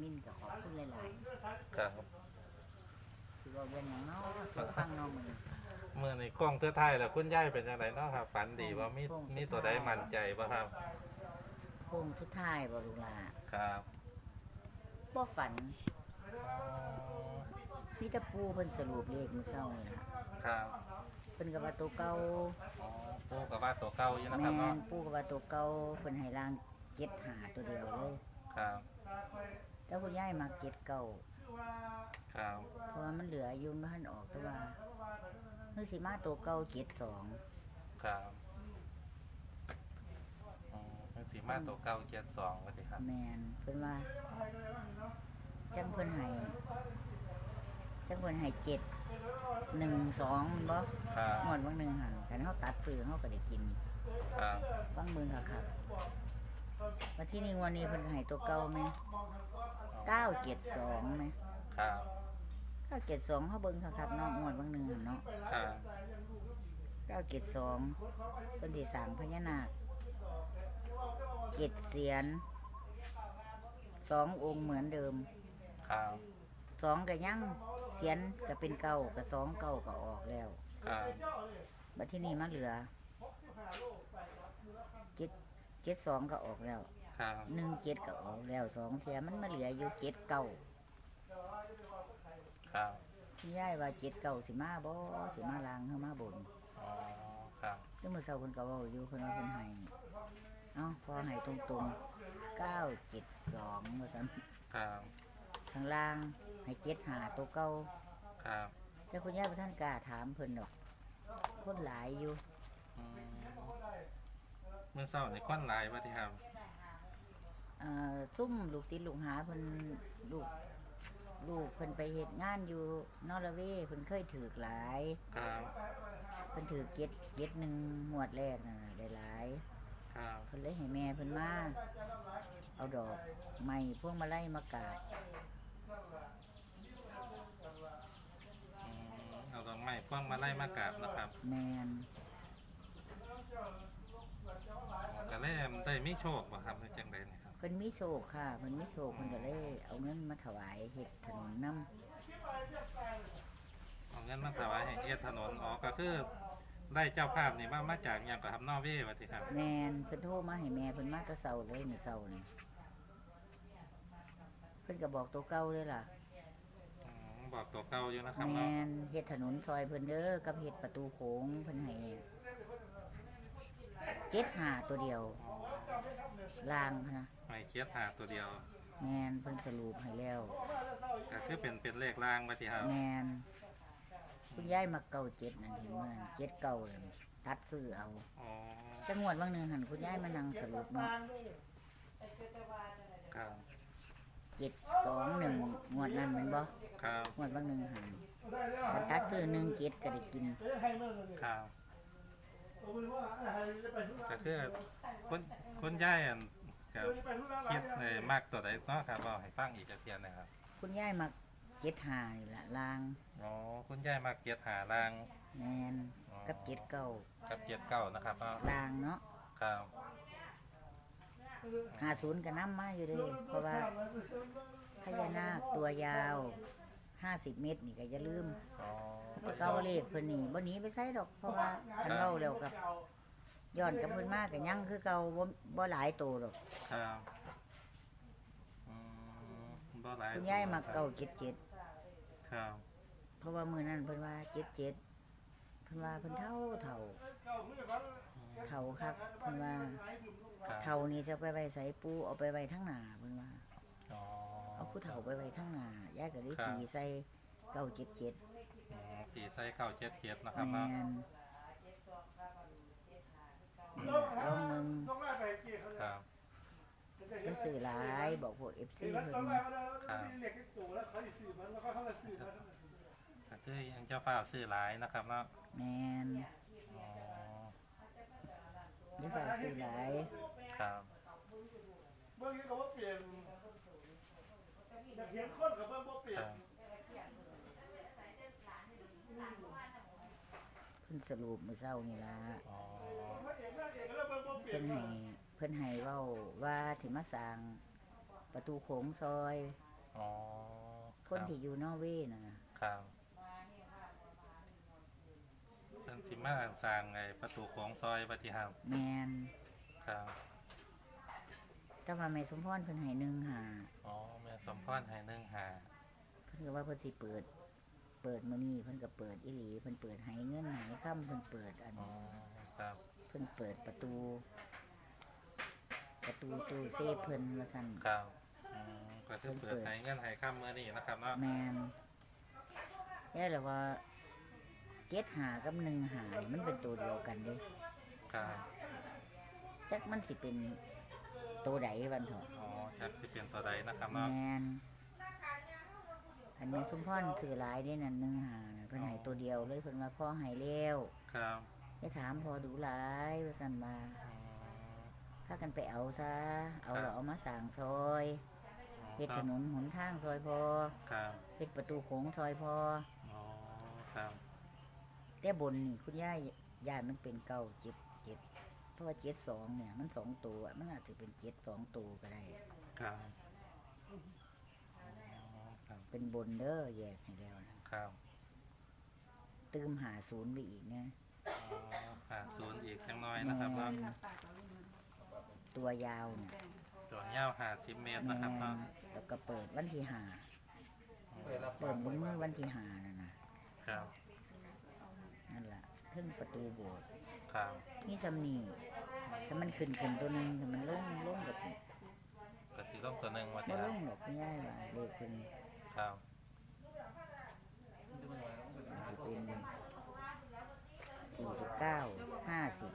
มินก็ขอบคุณหลายครับๆสิว่าเป็นหยังเนาะตัวฟังเนาะมื้อนี้เมื่อในกล้องเทือไทายแล้วคุณยายเป็นจังไดเนาะครับฝันดีว่ามีกล้องเทื่อไทยมีตัวใดมั่นใจบ่ครับโค้งสุดท้ายบ่ลูกหลาครับบ่ฝันมีแต่ปูเพิ่นสรุปเลขมื้อเช้านี่ล่ะครับเพิ่นก็ว่าตัวเก่าอ๋อปูกับว่าตัวเก่าอยู่นะแม่ครับเนาะนปูก็ว่าตัวเก่าเพิ่นให้ล่างเจ็ดหาตัวเดียวเลยครับ แต่คุณยายมาเจ็ดเก่าครับเพราะว่ามันเหลืออยู่มันหันออกแต่ว่าเมื่อสิมาตัวเก่าเจ็ดสองครับอ๋อเป็นสีมาตัวเก่าเจ็ดสองว่าสิครับแมนเพิ่นว่าจังเพิ่นให้จังเพิ่นให้เจ็ดหนึ่งสองบ่ครับหมดบางหนึ่งหันกันเขาตัดซื้อเขาก็ได้กิน ครับบางมือค่ะครับมาที่นี่วันนี้เพิ่นให้ตัวเก่าไหม เก้าเจ็ดสองไหมครับเก้าเจ็ดสองเขาเบิ่งค่ะครับเนาะหมดบางหนึ่งหันเนาะครับเก้าเจ็ดสองเป็นที่สามพญานาคเจ็ดเสียนสององค์เหมือนเดิมครับสองกับยังเสียนก็เป็นเก้ากับสองเก้าก็ออกแล้วครับบัดที่นี่มาเหลือเจ็ดเจ็ดสองก็ออกแล้ว ครับหนึ่งเจ็ดก็ออกแล้วสองเทียมันมาเหลืออยู่เจ็ดเก้าครับคุณยายว่าเจ็ดเก้าสิมาบ่สิมาลางเฮามาบนอ๋อครับซึ่งมื้อเช้าเพิ่นก็เว้าอยู่เพิ่นว่าเพิ่นให้เอ้าพอให้ตรงๆเก้าเจ็ดสองว่าซั่นครับข้างล่างให้เจ็ดหาตัวเก่าครับแต่คุณย่าพระท่านกล้าถามเพิ่นดอกคนหลายอยู่อืมเมื่อเช้าในควันหลายว่าสิครับเอ่อ ซุ่มลูกศิษย์ลูกหาเพิ่นลูกลูกเพิ่นไปเฮ็ดงานอยู่นอร์เวย์เพิ่นเคยถือหลายครับเพิ่นถือเจ็ดเจ็ดหนึ่งหวดแรกน่ะได้หลายครับเพิ่นเลยให้แม่เพิ่นมาเอาดอกไม้พวงมาลัยมากราบอืมเอาดอกไม้พวงมาไล่มากราบนะครับแม่นก็เลยได้มีโชคบ่ครับหรือจังไดนี่ครับเพิ่นมีโชคค่ะเพิ่นมีโชคเพิ่นก็เลยเอาเงินมาถวายเฮ็ดถนนนํเอาเงินมาถวายให้เฮ็ดถนนอ๋อก็คือได้เจ้าภาพนี่มามาจากหยังก็ครับนอร์เวย์ว่าสิครับแม่นเพิ่นโทรมาให้แม่เพิ่นมาแตะเช้าเลยมื้อเช้านี่เพิ่นก็บอกตัวเก่าเลยล่ะ อืมบอกตัวเก่าอยู่นะครับแมเนาะนเฮ็ดถนนซอยเพิ่นเด้อกับเฮ็ดประตูโค้งเพิ่นให้เจ็ดหาตัวเดียวอ๋อลางพะนะ ไม่เคียดหาตัวเดียวแมนเพิ่นสรุปให้แล้ว ก็คือเป็นเป็นเลขล่างว่าสิครับแมนคุณยายมาเก่าเจ็ดนั่นเห็นมั้ยเจ็ดเก่าเลยตัดซื้อเอาอ๋อจังหวัดบางหนึงหันคุณยายมานั่งสรุปเนาะครับเจ็ดสองหนึ่งงวดนั้นแมันบ่ครับงวดบางหนึงหันถ้าตัดซื้อหนึ่งเจ็ดก็ได้กินครับก็คือคนคนย้ายอัน ก็คิดในมากตัวใดเนาะครับเว้าให้ฟังอีกจักเที่ยหนะครับคุณยายมาเจ็ดหานี่ล่ะลางอ๋อคุณยายมากเกียรติหาล่างแมนกับเจ็ดเก่ากับเกียรติเก่านะครับเนาะลางเนาะครับหาศูนย์ก็น้ำมาอยู่เลยเพราะว่าพญานาคตัวยาวห้าสิบเมตรนี่ก็อย่าลืมอ๋อไปเก้าเลขเพิ่นนี่บ่หนีไปไสดอกเพราะว่าคันเล่าแล้วกับ ย้อนกับเพิ่นมากก็ยังคือเก่าบ่บ่หลายโตดอกครับอืมบ่หลายคุณยายมาเก่าเจ็ดเจ็ดครับเพราะว่ามื้อนั้นเพิ่นว่าเจ็ดเจ็ดเพิ่นว่าเพิ่นเฒ่าเฒ่าเฒ่าคักเพิ่นว่าครับเฒ่านี่จะเอาไปไว้ไสปูเอาไปไว้ทั้งหน้าเพิ่นว่า อ๋อเอาผู้เฒ่าไปไว้ทั้งหน้ายายก็เลยครับตีใส่เก้าเจ็ดเจ็ด อืมตีใส่เก้าเจ็ดเจ็ดนะครับแมเนาะนลองมึง ครับจะสื่อหลายบอกพวกเอฟซีเพิ่นก็คือยังเจ้าฟ้าวซื้อหลายนะครับเนาะแมนอ๋อนี่ฝ่ายสื่อหลายครับเมื่อกี้ก็ว่าเปลี่ยนอยากเห็นคนกับเมื่อว่าเปลี่ยน รับ เพิ่นสรุปมื้อเช้านี่ล่ะอ๋อพระเอกนางเอกแล้วเมื่อว่าเปลี่ยเพิ่นนให้เพิ่นให้เว้าว่าสิมาสร้างประตูโขงซอยคอ๋อคนที่อยู่นอร์เวย์น่ะครับเพิ่นสิมาสร้างไอ้ประตูโค้งซอยปฏิหารแมนครับ แต่ว่าแม่สมพรเพิ่นให้หนึ่งหาอ๋อแม่สมพรให้หนึ่งหาเพิ่นก็ว่าเพิ่นสิเปิด เปิดมื้อนี้เพิ่นก็เปิดอีหลีเพิ่นเปิดให้เงินให้ค่ำเพิ่นเปิดอันอ๋อครับ เพิ่นเปิดประตู ประตูตู้เซฟเพิ่นว่าซั่นครับอืมก็คือเปิดให้เงินให้ค่ำมื้อนี้นะครับเนาะแมนแย่แล้วว่าเจ็ดหากับหนึ่งหานี่มันเป็นตัวเดียวกันเด้ครับจักมันสิเป็นตัวใดวันเถอะอ๋อจักสิเป็นตัวใดนะครับแมเนาะน อันนี้สมพรสื่อหลายเด้นั่นหนึ่งหาน่ะเพิ่นให้ตัวเดียวเลยเพิ่นว่าพ่อให้แล้วครับได้ถามพอดูหลายว่าซั่นมาอืมพากันไปเอาซะเอาครับ แล้วเอามาสร้างซอยเฮ็ดถนนหนทางซอยพอครับเฮ็ดประตูโค้งซอยพออ๋อครับแต่บนนี่คุณย่ายย่านมันเป็นเก้าเจ็ดเจ็ดเพราะว่าเจ็ดสองเนี่ยมันสองตัวมันอาจจะเป็นเจ็ดสองตัวก็ได้ ครับอ๋อครับ เป็นบนเด้อแยกให้แล้วนะครับตืมหาศูนย์ไปอีกนะอ๋อหาศูนย์อีกจังน้อยนะครับเนาะแม่นตัวยาวเนี่ยตัวยาว50เมตรนะครับเนาะแล้วก็เปิดวันที่หาเปิดมือวันที่หานั่นนะครับนั่นแหละทึ่งประตูโบสถ์ครับนี่สำนีถ้ามันขึ้นขึ้นตัวหนึงถ้ามันลงลงก็สิก็สิลงตัวหนึงว่าบ่ที่ลครับงหรอกคุณย่ายว่าเลขเป็น ครับจะเป็นสี่สิบเก้าห้าสิบ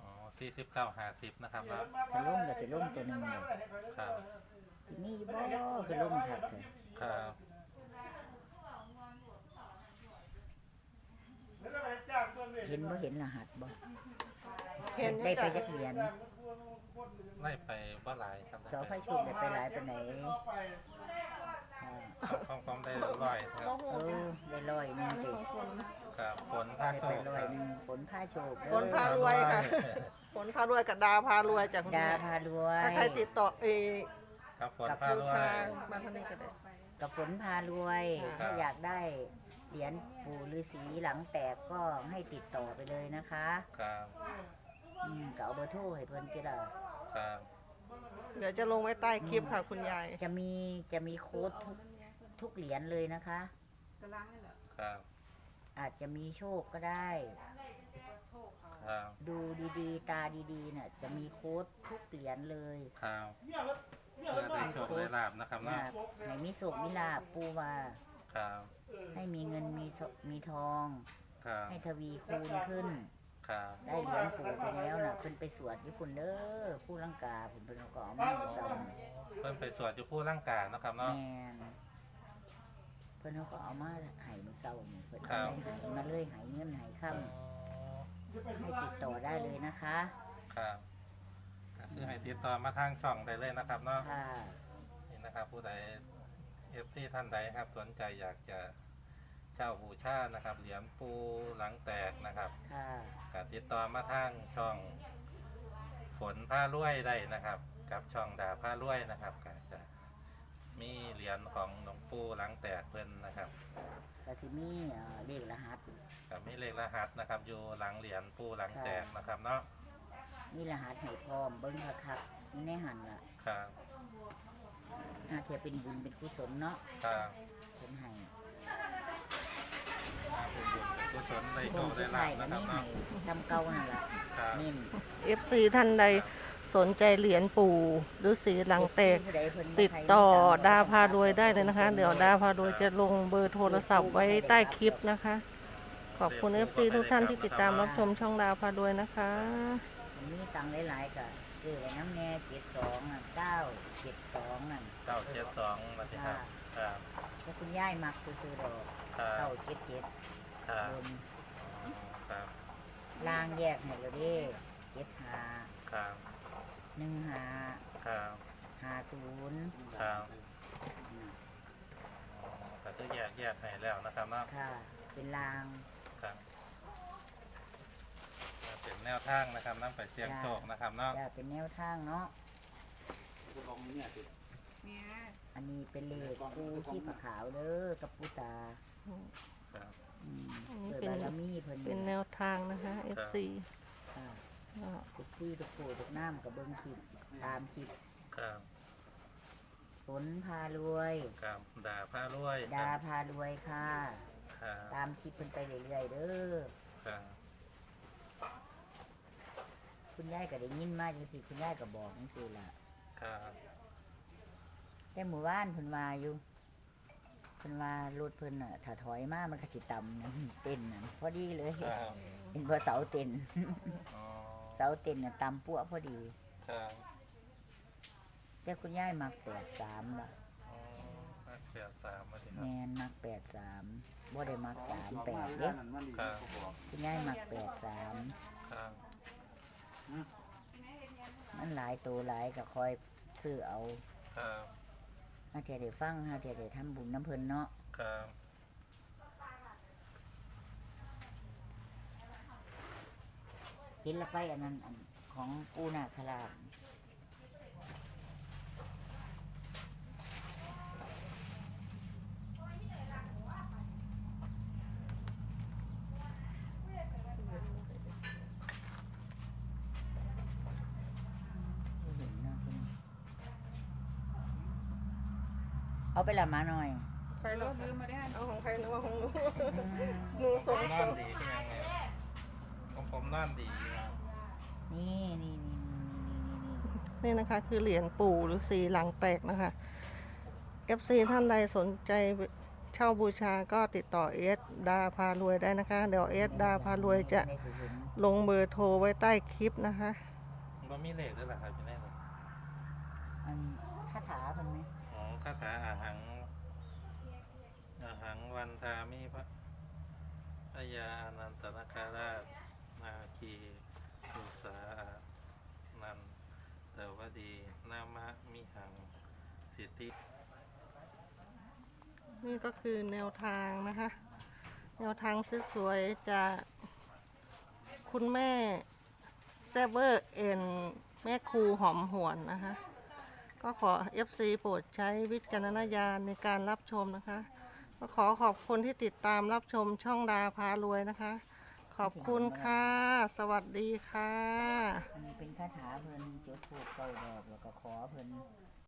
อ๋อ49 50นะครับเนาะถ้าลงก็จะลงตัวหนึ่งเลยครับทีนี้บ่คือลงครับเถอะครับเห็นบ่เห็นรหัสบ่เห็นได้ไปจ้ะจักเหรียญไล่ไปบ่หลายครับสอไฟชุบได้ไปหลายไปไหน ต่อไปของผมได้ร้อยครับเออได้ร้อยหนึงติครับฝนผ้าได้โศไปกร้อคยรับหนึงฝนผ้าโชคเด้อฝนพารวยค่ะผลพารวยกับดาพารวยจากคุณดาแม่พารวยถ้าใครติดต่อเออครับฝนกับผ้าบูรวชาย มาทางนี้ก็ได้ กับฝนพารวย ครับ ถ้าอยากได้เหรียญปู่ฤาษีหลังแตกก็ให้ติดต่อไปเลยนะคะครับอืมก็เอาเบอร์โทรให้เพิ่นจิล่ะครับเดี๋ยวจะลงไว้ใต้คลิปค่ะคุณยาย จะมีจะมีโค้ดทุก ทุกเหรียญเลยนะคะครับ อาจจะมีโชคก็ได้ครับ ดูดีๆ ตาดีๆเนี่ยจะมีโค้ดทุกเหรียญเลยครับเนี่ยรถเนี่ยเพื่รอถได้มาโชคได้ลาบนะครับอเนาะยากให้มีโศกมีลาบปูว่า ครับ ให้มีเงินมีโศมีทอง ครับ ให้ทวีคูณขึ้น ครับ ได้เหรียญปู่ไปแล้วน่ะเพิ่นไปสวดญี่ปุ่นเด้อผู้ลังกาผมเป็นก็เอามาให้ซ้ำเพิ่นไปสวดอยู่ผู้ร่างกายเนาะครับแมเนาะน เพิ่นเขาก็เอามาให้มื้อเช้านี่เพิ่นครัเอาบใส่ให้มาเลยให้เงินให้ค่ำให้ติดต่อได้เลยนะคะครับก็คือให้ติดต่อมาทางช่องได้เลยนะครับเนาะ ค่ะนี่นะครับผู้ใดเอฟซีท่านใดครับสนใจอยากจะเช่าบูชานะครับ เหรียญปูหลังแตกนะครับค่ะก็ติดต่อมาทางช่องฝนผ้ารวยได้นะครับ กับช่องดาผ้ารวยนะครับก็จะ มีเหรียญของหลวงปู่หลังแตกเพิ่นนะครับก็สิมีเอ่อเลขรหัสกับมีเลขรหัสนะครับอยู่หลังเหรียญปู่หลังแตกนะครับเนาะมีรหัสให้พร้อมเบิ้งคักๆนี่ในหันล่ะครับน่าเทียเป็นบุญเป็นกุศลเนาะครับเพิ่นให้ อ่าเป็นบุญเป็น กุศลได้โชบุญคได้ที่ลาไทบยก็นะครับมีให้เนาะทำเก่านั่นล่ะครับนี่ FC ท่านใดสนใจเหรียญปู่หรือสีหลังแตกผู้ใดเพิ่นบ่ติดให้ต่อมันดาพารวยได้เลยนะคะ เดี๋ยวดาพารวยจะลงเบอร์โทรศัพท์ไว้ใต้คลิปนะคะ ขอบคุณ FC ทุกท่านที่ติดตามรับชมช่องดาพารวยนะคะ มีตังค์หลายๆก็ซื้อไว้น้ำแน่72น่ะ972นั่น เก้าเจ็ดสองมาสิครับครับถ้าคุณยายมักซื้อๆดอกครับ977ครับบนครับล่างแยกให้แล้วเด้75ครับ15ครับ50ครับก็จะแยกแยกให้แล้วนะครับเนาะค่ะ เป็นลาง ครับเป็นแนวทางนะครับนำไปเสี่ยงโชคนะครับเนาะ จะเป็นแนวทางเนาะอัน นี้เป็นเลขปูที่ผาขาวเด้อกับปูตาครับอืมอันนี้เปิดเป็น บารมีเพิ่นเป็นแนวทางนะคะ FC ค่ะก็ทุกซี่ทุกปู่ทุกน้ำกับเบิ้งคลิปตามคลิปครับฝนพารวย ครับด่าผ้ารวยคดารับพารวยค่ะ ครับตามคลิปเพิ่นไปเรื่อยๆเด้อครับคุณยายก็ได้ยินมาจังสิคุณยายก็บอกจังสิล่ะครับ แต่หมู่บ้านเพิ่นว่าอยู่เพิ่นว่ารถเพิ่นน่ะถ้าถอยมามันก็สิต่ำนั่นเต้นนั่นพอดีเลยครับเห็นบ่เสาเต้นอ๋อเสาเต้นน่ะต่ำปั้วพอดี ครับแต่คุณยายมัก83ล่ะอ๋อนักเสียสามมาสิครับ แม่นมัก83บ่ได้มัก38เด้ครับ คุณยายมัก83ครับมันหลายตัวหลายก็คอยซื้อเอา ครับ หาเทียได้ฟังหาเทียได้ทำบุญน้ำเพิ่นเนาะครับเห็นและไปอันนั้นอันของปูนาคราชบ่เห็นเนาะเพิ่นเอา ไปละหมาหน่อยใครแล้วลืมมาได้เอาของใครนึกว่าของหนูอืมหนูส่งนั่นดีที่ยังไงของผมนั่นดีครับนี่นี่นี่นี่นี่นี่นี่นะคะ คือเหรียญปู่หรือสีหลังแตกนะคะ FC ท่านใดสนใจเช่าบูชาก็ติดต่อเอสดาพารวยได้นะคะ เดี๋ยวเอสดาพารวยจะในสิเห็นลงเบอร์โทรไว้ใต้คลิปนะคะว่ามีเลขด้วยเหรอครับพี่แน่เลยอันคาถาเพิ่นไหมอ๋อ คาถาอาหังอาหังวันทามิพระพยาอนันตนาคาราชนาคีสุสานันเตวดีนามะมิหังสิทธินี่ก็คือแนวทางนะคะ แนวทางสวยๆจากคุณแม่เซเวอร์เอ็นแม่ครูหอมหวนนะคะ ก็ขอ FC โปรดใช้วิจารณญาณในการรับชมนะคะ ก็ขอขอบคุณที่ติดตามรับชมช่องดาพารวยนะคะ ขอบคุณค่ะ สวัสดีค่ะ อันนี้เป็นคาถาเพิ่นจุดถูกเก้าดอกแล้วก็ขอเพิ่น